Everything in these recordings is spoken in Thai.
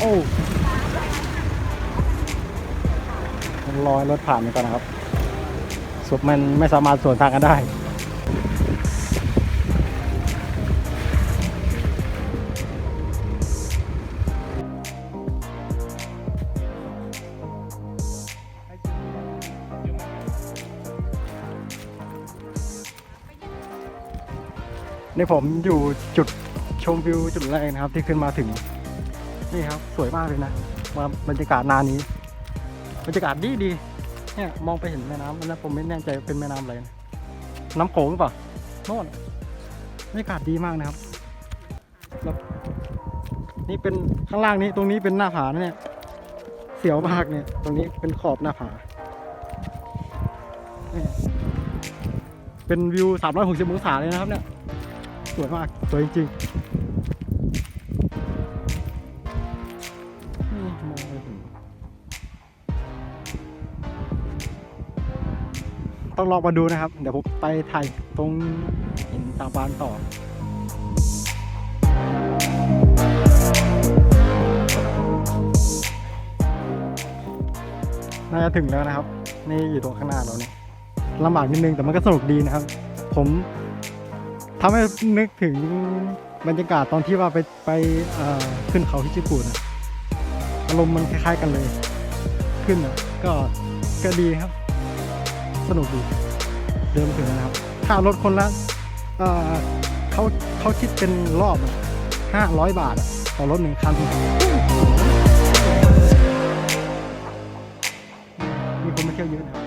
โอ้รอยรถผ่านไปก่อนนะครับ สุดมันไม่สามารถสวนทางกันได้ นี่ผมอยู่จุดชมวิวจุดแรกนะครับที่ขึ้นมาถึง นี่ครับสวยมากเลยนะมาบรรยากาศนานี้บรรยากาศดีดีเนี่ยมองไปเห็นแม่น้ำแล้วผมไม่แน่ใจเป็นแม่น้ำอะไรนะน้ำโขงหรือเปล่าโน่นบรรยากาศดีมากนะครับแล้วนี่เป็นข้างล่างนี้ตรงนี้เป็นหน้าผานะเนี่ยเสียวมากเนี่ย ตรงนี้เป็นขอบหน้าผาเนี่ยเป็นวิว 360 องศาเลยนะครับเนี่ย สวยมาก สวยจริงๆ ต้องลองมาดูนะครับ เดี๋ยวผมไปถ่ายตรงหินตาบานต่อน่าจะถึงแล้วนะครับ นี่อยู่ตรงข้างหน้าเราเนี่ยลำบากนิดนึงแต่มันก็สนุกดีนะครับ ผมทำให้นึกถึงบรรยากาศตอนที่ว่าไปไปขึ้นเขาที่ญี่ปุ่นอะอารมณ์มันคล้ายๆกันเลย ขึ้นอะก็ก็ดีครับ สนุกดี เดินมถึงนะครับค่ารถคนละเเขาเขาคิดเป็นรอบห้าร้อยบาท ต่อรถหนึ่งคัน มีคนมาเที่ยวเยอะนะครับ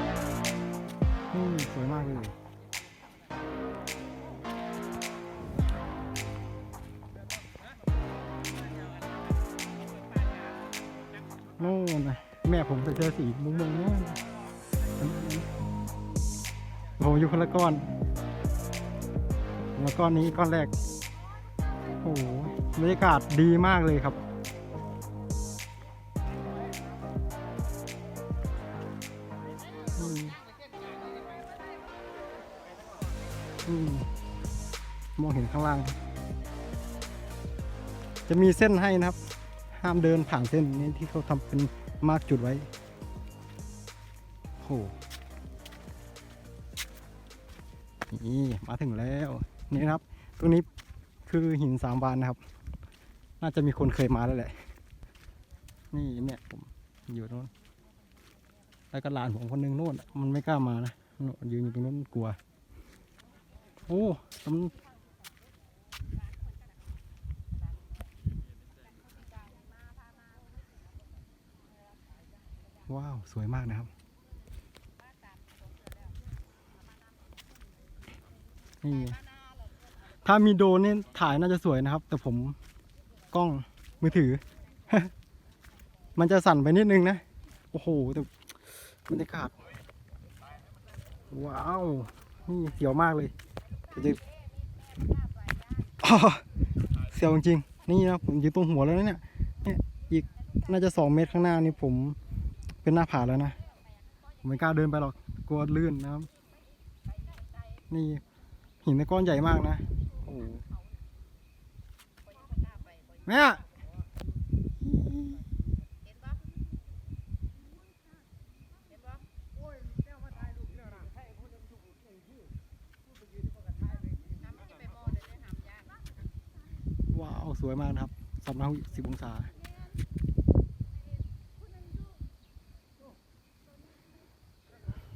นี่สวยมากเลยโน่นนะแม่ผมใส่เสื้อสีมุ้งมุงๆโน่น มอยู่คนละก้อนแล้วก้อนนี้ก้อนแรก โอ้โหบรรยากาศดีมากเลยครับมอืมมองเห็นข้างล่าง จะมีเส้นให้นะครับ ห้ามเดินผ่านเส้นนี้ที่เขาทำเป็นมาร์กจุดไว้โอ้ นี่มาถึงแล้วนี่ครับ ตรงนี้คือหินสามบานนะครับ น่าจะมีคนเคยมาแล้วแหละ นี่เนี่ยผมอยู่ตรงนู้นแล้วก็หลานผมคนหนึงโน่นมันไม่กล้ามานะนยืนอยู่ตรงนู้นกลัว โอ้ตำว้าว สวยมากนะครับ นี่ถ้ามีโดนนี่ถ่ายน่าจะสวยนะครับ แต่ผมกล้องมือถือ มันจะสั่นไปนิดนึงนะ โอ้โหแต่บรรยากาศว้าว นี่เสียวมากเลยจะเสียวจริงๆนี่นะผมอยู่ตรงหัวแล้วนะเนี่ยเนี่ยอีกน่าจะสองเมตรข้างหน้านี่ผมเป็นหน้าผาแล้วนะ ผมไม่กล้าเดินไปหรอกกลัวลื่นนะครับ นี่ หินในก้อนใหญ่มากนะโอ้โหแม่ว้าวสวยมากนะครับสามร้อยสิบองศา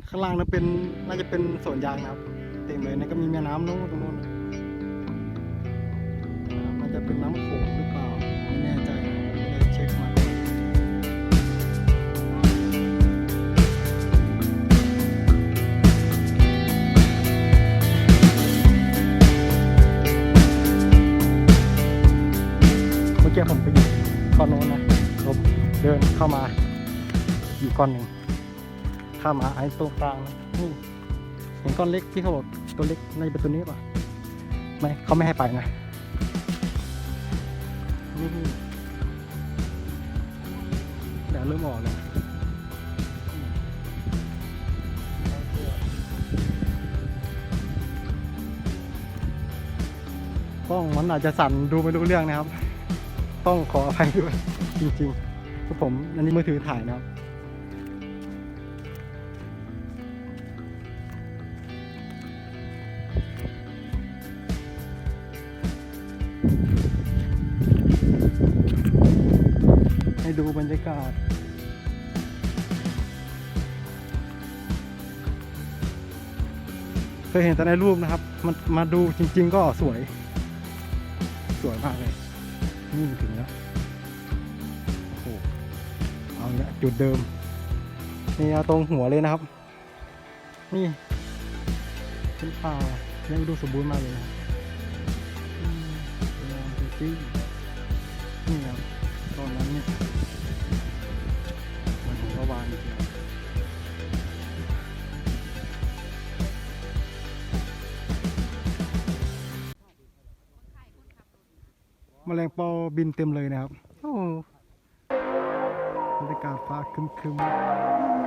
ข้างล่างนั้นเป็นน่าจะเป็นสวนยางนะครับ เลยนั่นก็มีแม่น้ำโน้นตรงโน้นน่าจะเป็นน้ำโขงหรือเปล่า ไม่แน่ใจไม่ได้เช็คมาเมื่อกี้ผมไปอยู่ก้อนโน้นนะผมเดินเข้ามาอีกก้อนหนึ่งข้ามาไอ้ตรงกลางนะนี่เห็นก้อนเล็กที่เขาบอก ตัวเล็กในเป็นตัวนี้ป่ะไม่เขาไม่ให้ไปนะนี่เดี๋ยวเริ่มออกแล้วกล้องมันอาจจะสั่นดูไม่รู้เรื่องนะครับ ต้องขออภัยด้วยจริงๆคือผมอันนี้มือถือถ่ายนะครับ ดูบรรยากาศ เคยเห็นแต่ในรูปนะครับ มันมาดูจริง ๆ ก็สวย สวยมากเลย นี่ถึงแล้ว โอ้โห เอาละจุดเดิม นี่เอาตรงหัวเลยนะครับ นี่เป็นป่ายังดูสมบูรณ์มากเลยนะครับอืมเป็นงามจริง แมลงปอบินเต็มเลยนะครับ โอ้บรรยากาศฟ้าครึมๆ